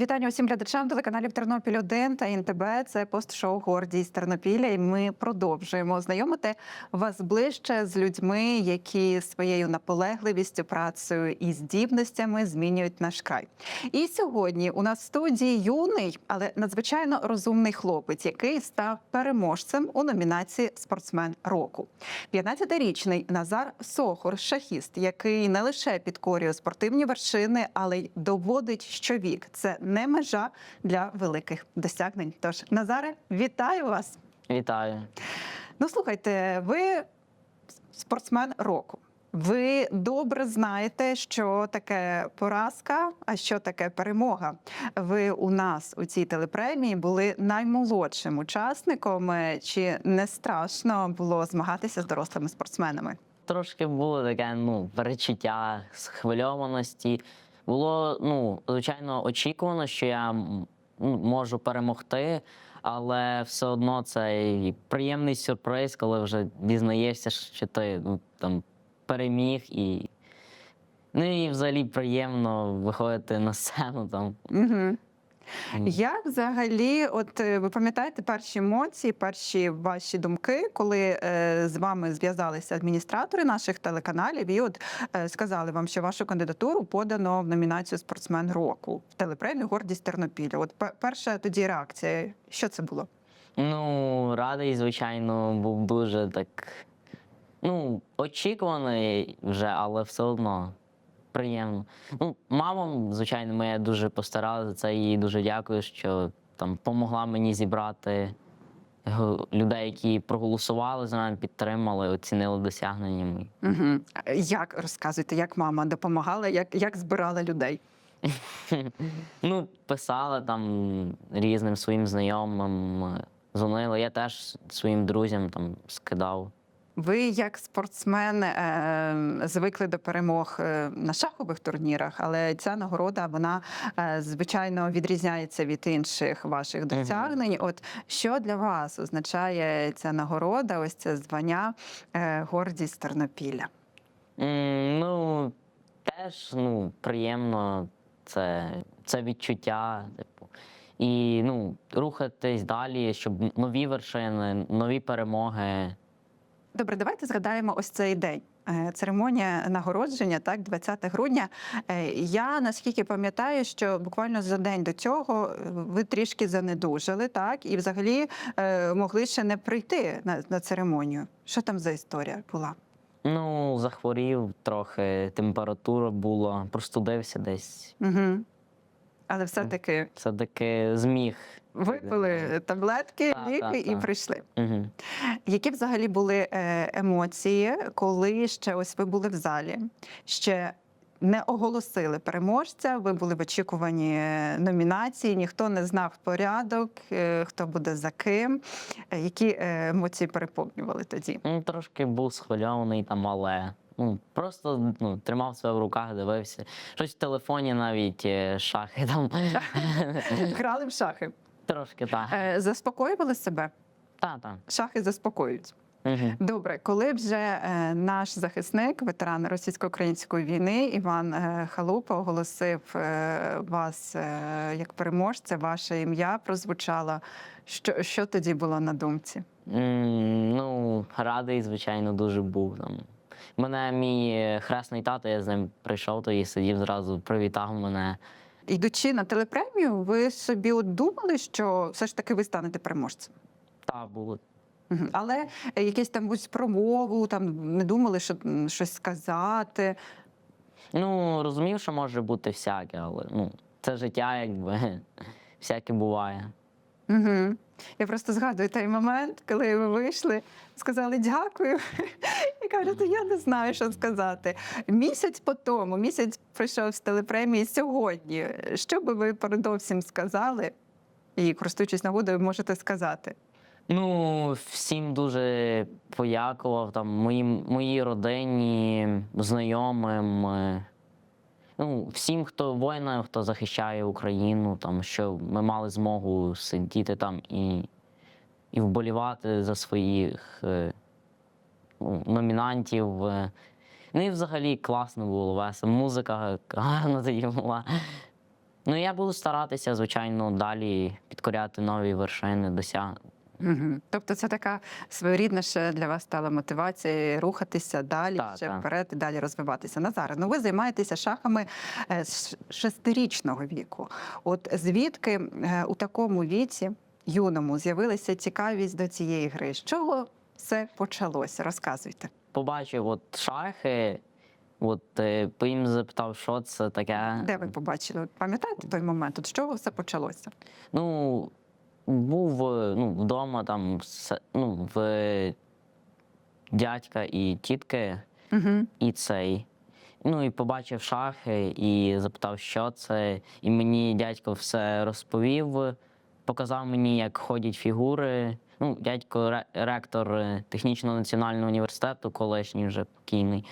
Вітання усім глядачам телеканалів Тернопіль 1 та ІНТБ. Це пост-шоу Гордість Тернопіля. І ми продовжуємо знайомити вас ближче з людьми, які своєю наполегливістю, працею і здібностями змінюють наш край. І сьогодні у нас в студії юний, але надзвичайно розумний хлопець, який став переможцем у номінації Спортсмен року. 15-річний Назар Сохор, шахіст, який не лише підкорює спортивні вершини, але й доводить, що вік це не межа для великих досягнень. Тож, Назаре, вітаю вас! Вітаю. Ну, слухайте, ви спортсмен року. Ви добре знаєте, що таке поразка, а що таке перемога. Ви у нас у цій телепремії були наймолодшим учасником. Чи не страшно було змагатися з дорослими спортсменами? Трошки було таке ну, перечуття схвильованості. Було, ну, звичайно, очікувано, що я ну, можу перемогти, але все одно цей приємний сюрприз, коли вже дізнаєшся, що ти ну, там, переміг і. Ну і взагалі приємно виходити на сцену там. Угу. Як взагалі, от е, ви пам'ятаєте перші емоції, перші ваші думки, коли е, з вами зв'язалися адміністратори наших телеканалів і от е, сказали вам, що вашу кандидатуру подано в номінацію Спортсмен року в телепремію Гордість Тернопіля? От перша тоді реакція, що це було? Ну, радий, звичайно, був дуже так. Ну, очікуваний вже, але все одно приємно. Ну, мама, звичайно, моя дуже постаралася за це. Їй дуже дякую, що там допомогла мені зібрати людей, які проголосували за мене, підтримали, оцінили досягнення мої. Угу. Як розказуйте, як мама допомагала, як, як збирала людей? Ну, писали там різним своїм знайомим, дзвонили. Я теж своїм друзям там скидав. Ви як спортсмен е, звикли до перемог е, на шахових турнірах, але ця нагорода вона е, звичайно відрізняється від інших ваших досягнень. От що для вас означає ця нагорода? Ось це звання гордість Тернопіля? Ну, теж ну, приємно це, це відчуття. Типу. І ну, рухатись далі, щоб нові вершини, нові перемоги. Добре, давайте згадаємо ось цей день. Е, Церемонія нагородження, так, 20 грудня. Е, Я наскільки пам'ятаю, що буквально за день до цього е, ви трішки занедужали, так, і взагалі могли ще не прийти на, на церемонію. Що там за історія була? Ну, захворів трохи, температура була, простудився десь. Угу. Але все-таки Все-таки зміг. Випили таблетки, Так, ліки і прийшли. Угу. Які взагалі були е, емоції, коли ще ось ви були в залі, ще не оголосили переможця, ви були в очікуванні е, номінації, ніхто не знав порядок, е, хто буде за ким. Е, Які е, емоції переповнювали тоді? Ну, трошки був схвильований там, але ну, просто ну, тримав себе в руках, дивився. Щось в телефоні навіть е, шахи там. Грали в шахи. Трошки так. Е, Заспокоювали себе? Та, та. Шахи заспокоюють. Угу. Добре, коли вже е, наш захисник, ветеран російсько-української війни, Іван е, Халупа оголосив е, вас е, як переможця, ваше ім'я прозвучало. Що, що тоді було на думці? М, Ну, радий, звичайно, дуже був там. Мене мій хресний тато, я з ним прийшов тоді сидів зразу, привітав мене. Йдучи на телепремію, ви собі от думали, що все ж таки ви станете переможцем? Так, було. Але якесь там ось промову, там не думали, що щось сказати. Ну, розумів, що може бути всяке, але ну, це життя, якби всяке буває. Угу. Я просто згадую той момент, коли ви вийшли, сказали дякую. І кажете, я не знаю, що сказати. Місяць по тому, місяць пройшов з телепремії сьогодні. Що би ви передовсім сказали? І користуючись нагодою, можете сказати. Ну, всім дуже подякував там моїм, моїй родині, знайомим. Ну, всім, хто воїнам, хто захищає Україну, там, що ми мали змогу сидіти там і, і вболівати за своїх е, ну, номінантів. е. Ну і взагалі класно було весело. Музика гарна тоді була. Ну я буду старатися, звичайно, далі підкоряти нові вершини, досяг. Угу. Тобто це така своєрідна ще для вас стала мотивація рухатися далі, Так, ще так. вперед і далі розвиватися. Назаре, ну ви займаєтеся шахами е, з шестирічного віку. От звідки е, у такому віці юному з'явилася цікавість до цієї гри? З чого все почалося? Розказуйте. Побачив от шахи, от е, потім запитав, що це таке. Де ви побачили? Пам'ятаєте той момент? От з чого все почалося? Ну, був е, ну, вдома там ну, в дядька і тітки, Угу. і цей. Ну і побачив шахи і запитав, що це. І мені дядько все розповів, показав мені, як ходять фігури. Ну, дядько ректор е, технічного національного університету, колишній вже покійний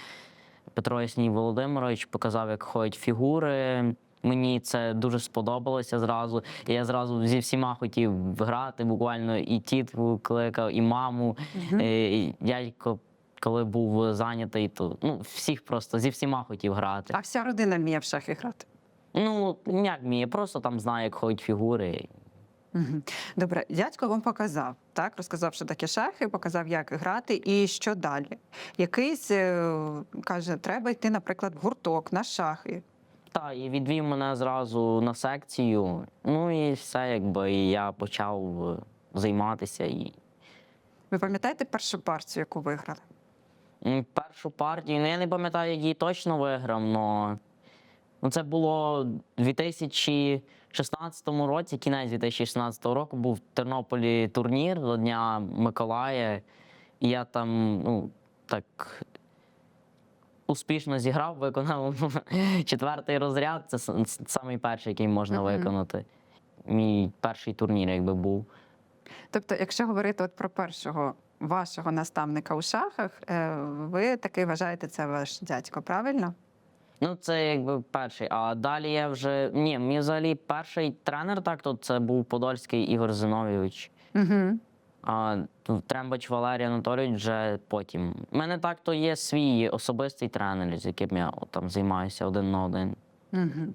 Петро Ясній Володимирович, показав, як ходять фігури. Мені це дуже сподобалося зразу. І я зразу зі всіма хотів грати, буквально і тітку кликав, і маму. Е, і Дядько, коли був зайнятий, то ну, всіх просто зі всіма хотів грати. А вся родина вміє в шахи грати. Ну, як я просто там знаю, як ходять фігури. Добре, дядько вам показав, так розказав, що таке шахи, показав, як грати, і що далі. Якийсь е, каже, треба йти, наприклад, в гурток на шахи. Та, і відвів мене зразу на секцію. Ну і все, якби і я почав е, займатися. І Ви пам'ятаєте першу партію, яку виграли? М, Першу партію, ну я не пам'ятаю, як її точно виграв, але ну, це було у 2016 році, кінець 2016 року, був в Тернополі турнір до Дня Миколая. І я там, ну, так успішно зіграв, виконав четвертий розряд. Це самий перший, який можна виконати. Мій перший турнір, якби був. Тобто, якщо говорити от про першого вашого наставника у шахах, е, ви таки вважаєте це ваш дядько, правильно? Ну, це якби перший. А далі я вже. Ні, мій взагалі перший тренер, так то це був Подольський Ігор Зиновійович. Угу. А ну, Трембач Валерій Анатолійович вже потім. У мене так то є свій особистий тренер, з яким я там займаюся один на один. Угу.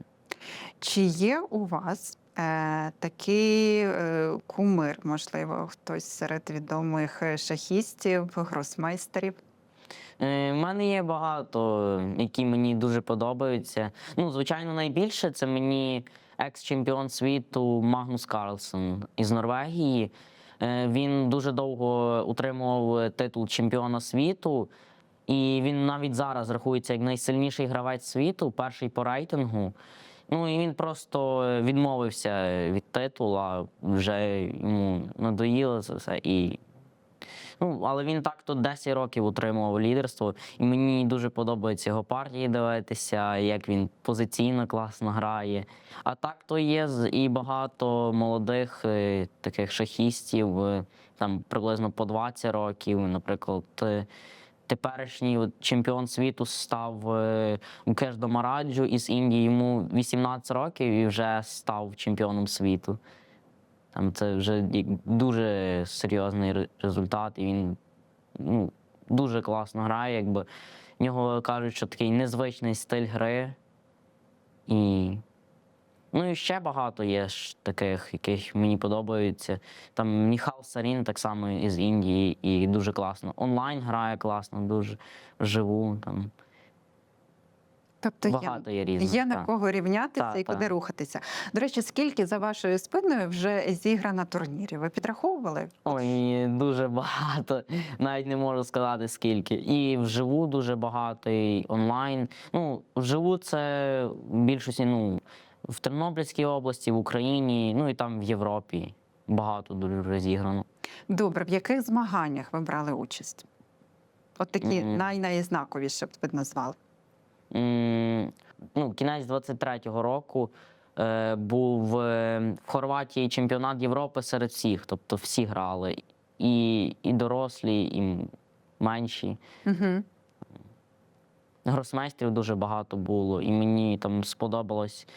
Чи є у вас е, такий е, кумир, можливо, хтось серед відомих е, шахістів, гросмейстерів? Е, У мене є багато, які мені дуже подобаються. Ну, звичайно, найбільше це мені екс-чемпіон світу Магнус Карлсон із Норвегії. Е, Він дуже довго утримував титул чемпіона світу, і він навіть зараз рахується як найсильніший гравець світу, перший по рейтингу. Ну і він просто відмовився від титула, вже йому надоїло це все. І Ну, але він так то 10 років утримував лідерство, і мені дуже подобаються його партії дивитися, як він позиційно класно грає. А так то є і багато молодих е, таких шахістів, е, там приблизно по 20 років. Наприклад, е, теперішній чемпіон світу став Мукеш Домараджу із Індії. Йому 18 років і вже став чемпіоном світу. Там це вже дуже серйозний результат, і він ну, дуже класно грає. Якби. В нього кажуть, що такий незвичний стиль гри. І, ну, і ще багато є ж таких, яких мені подобаються. Там Міхал Сарін так само із Індії, і дуже класно. Онлайн грає класно, дуже вживу. Там Тобто є, багато є різних. є на кого рівнятися Так, і куди рухатися. До речі, скільки за вашою спиною вже зіграно турнірів? Ви підраховували? Ой, дуже багато. Навіть не можу сказати скільки. І вживу дуже багато, і онлайн. Ну, вживу це в більшості, ну, в Тернопільській області, в Україні, ну і там в Європі. Багато дуже розіграно. Добре, в яких змаганнях ви брали участь? От такі Мгм. най-найзнаковіші б ви назвали. Ну, кінець 23-го року е, був е, в Хорватії чемпіонат Європи серед всіх. Тобто всі грали. І, і дорослі, і менші. Угу. Гросмейстрів дуже багато було, і мені там сподобалось.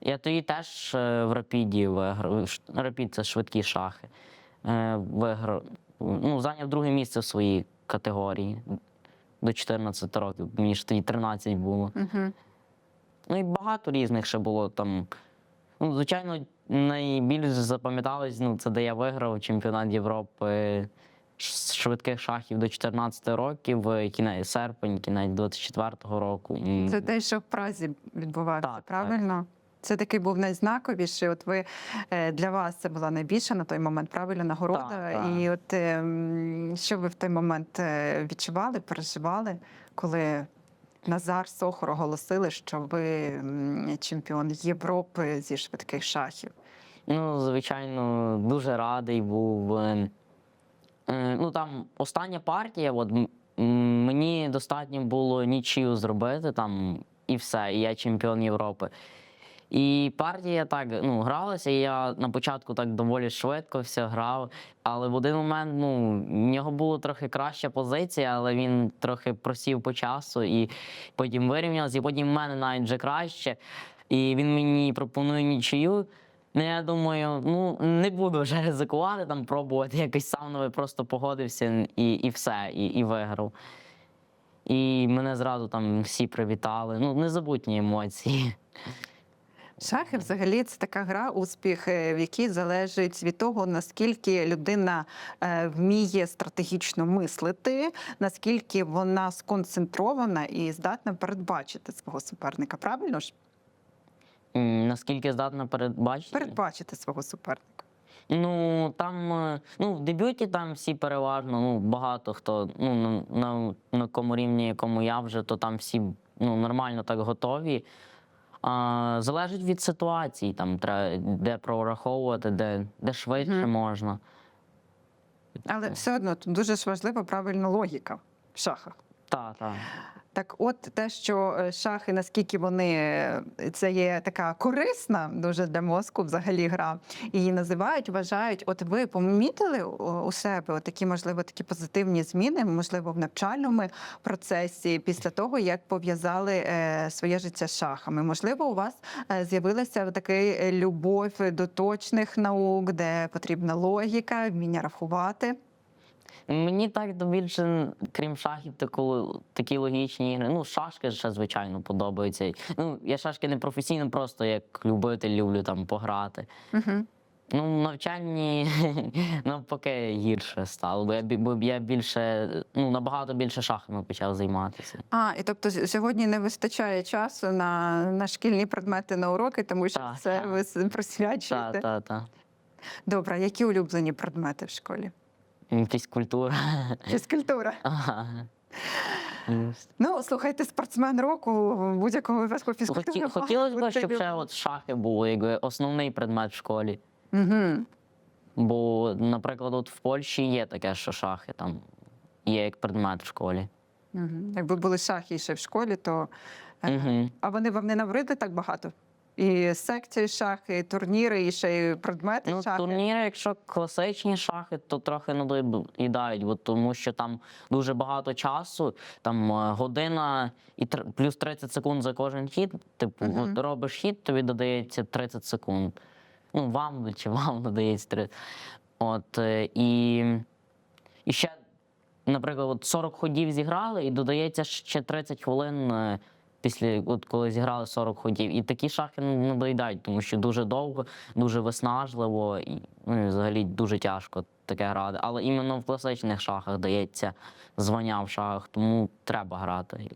Я тоді теж е, в Рапіді виграв. Рапід це швидкі шахи. Е, Виграв. Ну, зайняв друге місце в своїй категорії до 14 років. Мені ж тоді 13 було. Угу. Ну і багато різних ще було там. Ну, звичайно, найбільш запам'яталось, ну, це де я виграв чемпіонат Європи з швидких шахів до 14 років, е, кінець серпень, кінець 24-го року. Це те, що в Празі відбувався, Так, так. Це такий був найзнаковіший. От ви е, для вас це була найбільша на той момент правильно нагорода. Так, так. І от е, що ви в той момент е, відчували, переживали, коли Назар Сохор оголосили, що ви чемпіон Європи зі швидких шахів? Ну, звичайно, дуже радий був. Е, Ну, там остання партія, от мені достатньо було нічию зробити там і все, і я чемпіон Європи. І партія так ну, гралася, і я на початку так доволі швидко все грав. Але в один момент ну, в нього була трохи краща позиція, але він трохи просів по часу і потім вирівнявся, і потім в мене навіть вже краще. І він мені пропонує нічию. Ну, я думаю, ну не буду вже ризикувати, там пробувати якось сам новий, просто погодився і, і все, і, і виграв. І мене зразу там всі привітали. Ну, незабутні емоції. Шахи взагалі це така гра, успіх, е, в якій залежить від того, наскільки людина е, вміє стратегічно мислити, наскільки вона сконцентрована і здатна передбачити свого суперника. Правильно ж? Наскільки здатна передбачити? Передбачити свого суперника. Ну там е, ну в дебюті там всі переважно, ну багато хто ну на, на, на якому рівні, якому я вже, то там всі ну нормально так готові. А, залежить від ситуації, там треба де прораховувати, де, де швидше Мгм. можна. Але все одно тут дуже ж важлива правильна логіка в шахах. Так, так. Так, от те, що е, шахи, наскільки вони е, це є така корисна дуже для мозку, взагалі гра, її називають, вважають. От ви помітили у себе от такі, можливо, такі позитивні зміни, можливо, в навчальному процесі після того, як пов'язали е, своє життя з шахами. Можливо, у вас з'явилася така любов до точних наук, де потрібна логіка, вміння рахувати. Мені так то більше, крім шахів, таку, такі логічні ігри. Ну, шашки ще, звичайно, подобаються. Ну, я шашки не професійно, просто як любитель люблю там пограти. Угу. Ну, навчальні навпаки гірше стало, бо я, бо я більше, ну, набагато більше шахами почав займатися. А, і тобто сьогодні не вистачає часу на, на шкільні предмети на уроки, тому що Так, це так. ви присвячуєте. Та, та, та. Добре, які улюблені предмети в школі? Фізкультура. Фізкультура. Ага. Ну, слухайте, спортсмен року будь-якому випадку фізкультура. Хоті, хотілося б, щоб ще от шахи було якби основний предмет в школі. Угу. Бо, наприклад, от в Польщі є таке, що шахи там є як предмет в школі. Угу. Якби були шахи ще в школі, то. Угу. А вони вам не навридли так багато? І секції шахи, і турніри, і ще й предмети Ну, шахи. турніри, якщо класичні шахи, то трохи надоїдають, бо тому що там дуже багато часу, там е, година і тр- плюс 30 секунд за кожен хід. Типу, Мгм. от робиш хід, тобі додається 30 секунд. Ну, вам чи вам додається 30. От е, і, і ще, наприклад, от 40 ходів зіграли, і додається ще 30 хвилин. Після от коли зіграли 40 ходів, і такі шахи не надоїдають, тому що дуже довго, дуже виснажливо і ну, взагалі дуже тяжко таке грати. Але іменно в класичних шахах дається звання в шахах, тому треба грати.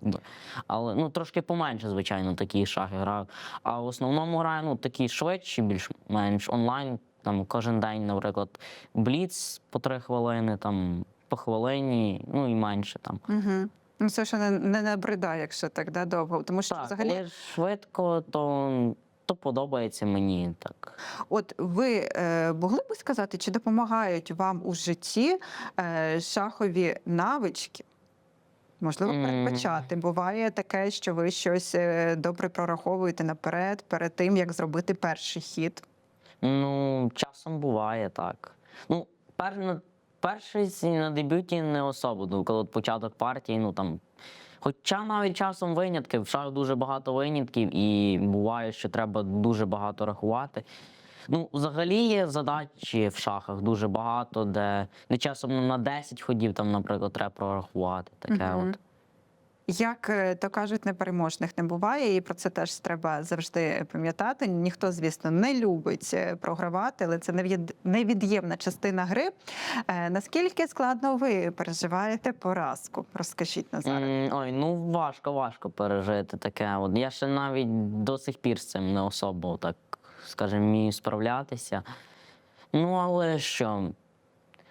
Але ну трошки поменше, звичайно, такі шахи граю. А в основному граю ну, такі швидші, більш-менш онлайн. Там кожен день, наприклад, бліц по три хвилини, там по хвилині, ну і менше там. Угу. Ну, це ще не, не набридає, якщо так да, довго. Тому що Так, взагалі швидко, то, то подобається мені так. От ви е, могли б сказати, чи допомагають вам у житті е, шахові навички? Можливо, передбачати. Буває таке, що ви щось е, добре прораховуєте наперед, перед тим, як зробити перший хід. Ну, часом буває так. Ну, пер, перший на дебюті не особо, ну, коли от початок партії, ну там. Хоча навіть часом винятки, в шах дуже багато винятків, і буває, що треба дуже багато рахувати. Ну, взагалі є задачі в шахах дуже багато, де, не часом на 10 ходів, там, наприклад, треба прорахувати. Таке Мгм. от. Як е, то кажуть, непереможних не буває, і про це теж треба завжди пам'ятати. Ніхто, звісно, не любить е, програвати, але це невід'ємна частина гри. Е, Наскільки складно ви переживаєте поразку? Розкажіть Назаре. М, Ой, ну важко, важко пережити таке. От я ще навіть до сих пір з цим не особо, так скажімо, вмію справлятися. Ну, але що?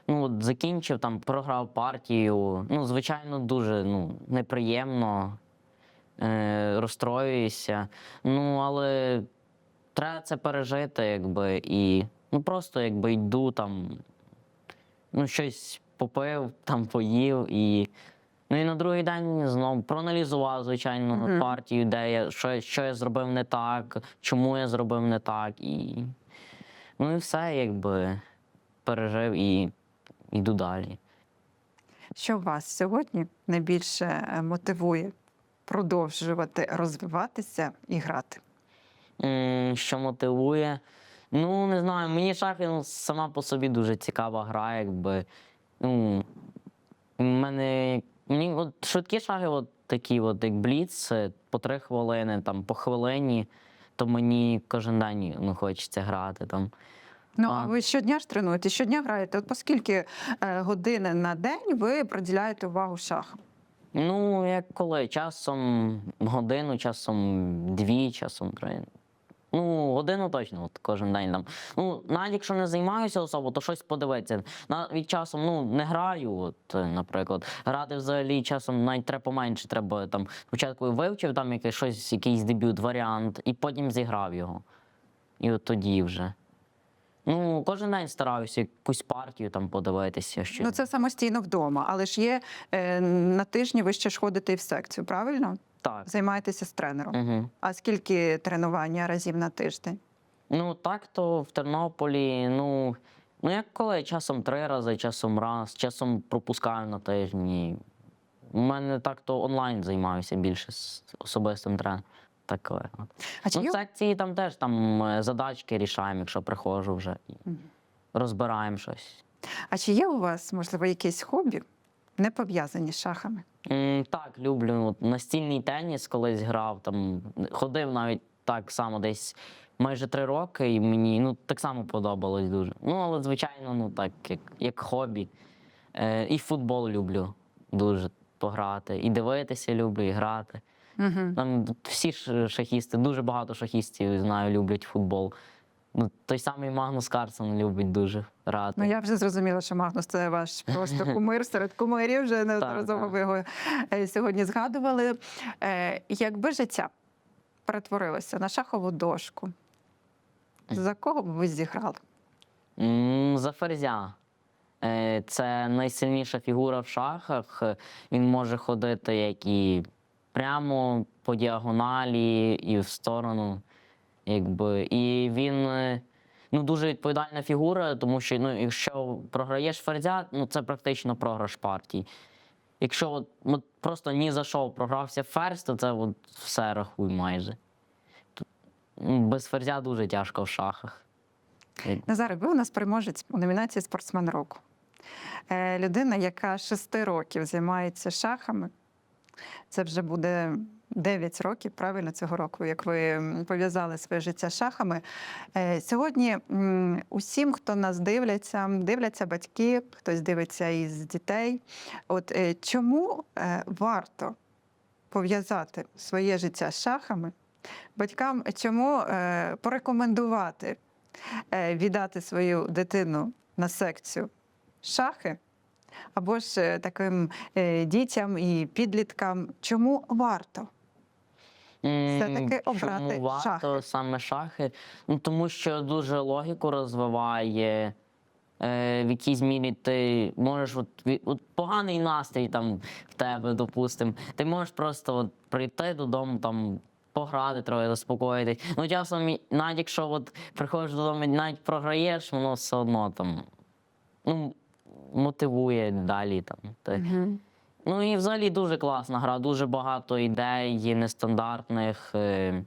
Ну, от закінчив там, програв партію. Ну, звичайно, дуже ну, неприємно, е, розстроююся. Ну, але треба це пережити, якби, і ну просто якби йду там, ну, щось попив, там поїв і. Ну і на другий день знову проаналізував, звичайно, Мгм. партію, де я, що, що я зробив не так, чому я зробив не так. І... Ну і все, якби пережив і йду далі. Що вас сьогодні найбільше е, мотивує продовжувати розвиватися і грати? М, Що мотивує? Ну, не знаю, мені шахи ну, сама по собі дуже цікава гра, якби. Ну, в мене. Мені от швидкі шаги, от такі, от, як бліц, е, по три хвилини, там, по хвилині, то мені кожен день ну, хочеться грати. Там. Ну, А. ви щодня ж тренуєте, щодня граєте. От по скільки е, години на день ви приділяєте увагу шахам? Ну, як коли? Часом годину, часом дві, часом три. Ну, годину точно, от кожен день там. Ну, навіть якщо не займаюся особо, то щось подивитися. Навіть часом ну, не граю, от, наприклад. Грати взагалі часом навіть треба поменше. Треба там спочатку вивчив там якийсь щось, якийсь дебют, варіант, і потім зіграв його. І от тоді вже. Ну, кожен день стараюся якусь партію там подивитися. Що... Ну це самостійно вдома, але ж є е, на тижні ви ще ж ходите і в секцію, правильно? Так. Займаєтеся з тренером. Угу. А скільки тренування разів на тиждень? Ну, так то в Тернополі, ну, ну як коли, часом три рази, часом раз, часом пропускаю на тижні. У мене так то онлайн займаюся більше з особистим тренером. А чи Ну, є секції там теж там е, задачки рішаємо, якщо приходжу вже. і Розбираємо щось. А чи є у вас, можливо, якісь хобі, не пов'язані з шахами? М, Так, люблю. От, настільний теніс колись грав, там ходив навіть так само десь майже три роки, і мені ну, так само подобалось дуже. Ну, але, звичайно, ну так, як, як хобі. Е, і футбол люблю дуже пограти. І дивитися люблю, і грати. Угу. Там всі шахісти, дуже багато шахістів знаю, люблять футбол. Ну, той самий Магнус Карсон любить дуже грати. Ну я вже зрозуміла, що Магнус це ваш просто кумир серед кумирів. Вже неодноразово ви його е, сьогодні згадували. Е, Якби життя перетворилося на шахову дошку, за кого б ви зіграли? За ферзя. Е, Це найсильніша фігура в шахах. Він може ходити як і прямо по діагоналі, і в сторону. Якби. І він е, ну, дуже відповідальна фігура, тому що ну, якщо програєш ферзя, ну це практично програш партії. Якщо от, от просто ні за що програвся ферзь, то це от все рахуй майже. Ну, Без ферзя дуже тяжко в шахах. Назаре, ви у нас переможець у номінації Спортсмен року. Е, Людина, яка шести років займається шахами. Це вже буде 9 років, правильно цього року, як ви пов'язали своє життя з шахами. Е, Сьогодні усім, хто нас дивляться, дивляться батьки, хтось дивиться із дітей. От е, чому е, варто пов'язати своє життя з шахами? Батькам чому порекомендувати віддати свою дитину на секцію шахи, або ж е, таким е, дітям і підліткам, чому варто? Все-таки обрати Чому варто шахи. саме шахи? Ну, тому що дуже логіку розвиває. Е, в якійсь мірі ти можеш от, от поганий настрій там в тебе, допустим. Ти можеш просто от, прийти додому, там, пограти, трохи заспокоїтись. Ну, часом, навіть якщо от, приходиш додому і навіть програєш, воно все одно там ну, мотивує далі. Там. Ну і взагалі дуже класна гра, дуже багато ідей нестандартних. е,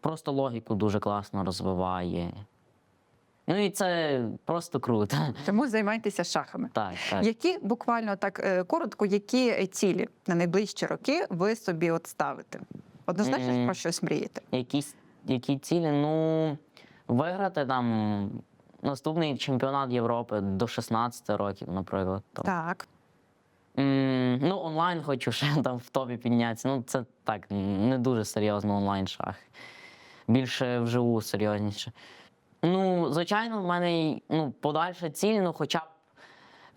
Просто логіку дуже класно розвиває. Ну і це просто круто. Тому займайтеся шахами. Так, так. Які буквально так е, коротко, які цілі на найближчі роки ви собі от ставите? Однозначно про щось мрієте. Якісь які цілі? Ну, виграти там наступний чемпіонат Європи до 16 років, наприклад. Там. Так. М, ну, онлайн хочу ще там в топі піднятися. Ну, це так, не дуже серйозно онлайн шах. Більше вживу серйозніше. Ну, звичайно, в мене ну, подальша ціль, ну, хоча б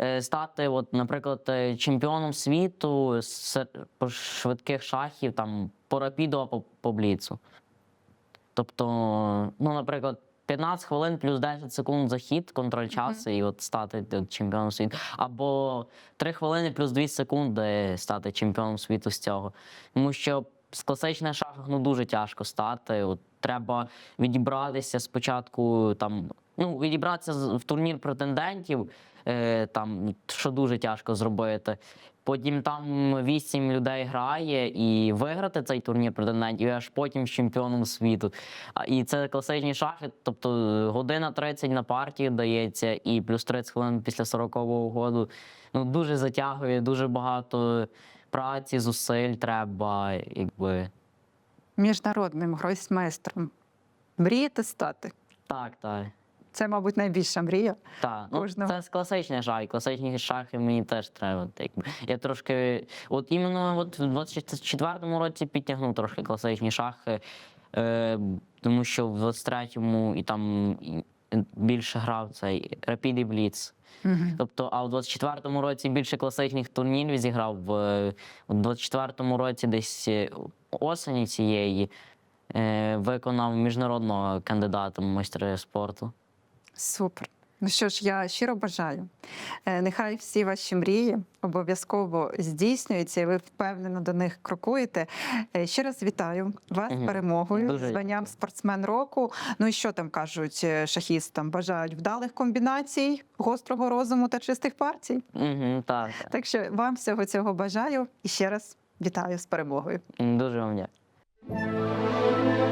е, стати, от, наприклад, е, чемпіоном світу з по швидких шахів, там, по рапіду, а по, по бліцу. Тобто, ну, наприклад, 15 хвилин плюс 10 секунд захід, контроль часу, і от стати чемпіоном світу. Або 3 хвилини плюс 2 секунди стати чемпіоном світу з цього. Тому що з класичних шахах ну, дуже тяжко стати. От, треба відібратися спочатку, там, ну, відібратися в турнір претендентів, е, там, що дуже тяжко зробити. Потім там вісім людей грає і виграти цей турнір претендентів, і аж потім з чемпіоном світу. І це класичні шахи, тобто е, година 30 на партію дається, і плюс 30 хвилин після 40-го году. Ну, дуже затягує, дуже багато праці, зусиль треба, якби. Міжнародним гройсмейстром. Мрієте стати? Так, так. Це, мабуть, найбільша мрія. Так, ну, це з класичних шахів. Класичні шахи мені теж треба. якби. Я трошки, от іменно от в 24-му році підтягнув трошки класичні шахи, е, тому що в 23-му і там більше грав цей Rapid і Blitz. Мгм. Тобто, а в 24-му році більше класичних турнірів зіграв. В, у 24-му році десь осені цієї е, виконав міжнародного кандидата в майстри спорту. Супер. Ну що ж, я щиро бажаю. Е, Нехай всі ваші мрії обов'язково здійснюються, і ви впевнено до них крокуєте. Е, Ще раз вітаю вас Мгм. перемогою, Дуже званням спортсмен року. Ну і що там кажуть е, шахістам? Бажають вдалих комбінацій, гострого розуму та чистих партій. Угу, так. Так що вам всього цього бажаю і ще раз вітаю з перемогою. Дуже вам дякую.